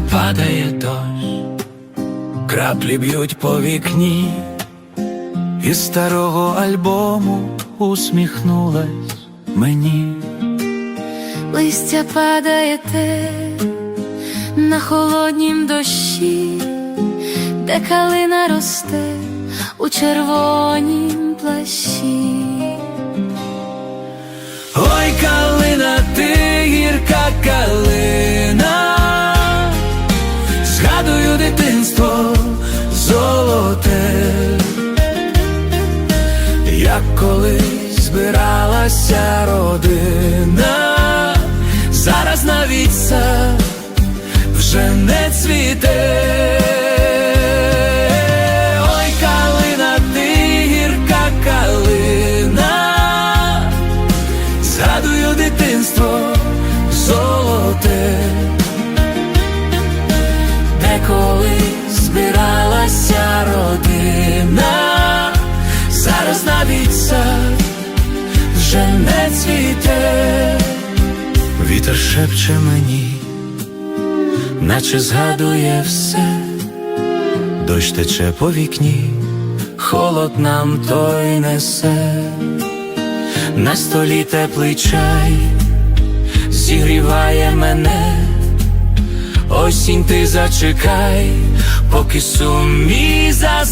падає дощ, краплі б'ють по вікні, із старого альбому усміхнулась мені. Листя падає те на холоднім дощі, де калина росте у червонім плащі. Ой, калина, ти гірка згадую дитинство золоте, як колись збиралася родина, зараз навіть сад вже не цвіте. Вітер шепче мені, наче згадує все, дощ тече по вікні, холод нам той несе. На столі теплий чай зігріває мене, осінь ти зачекай, поки сум мій за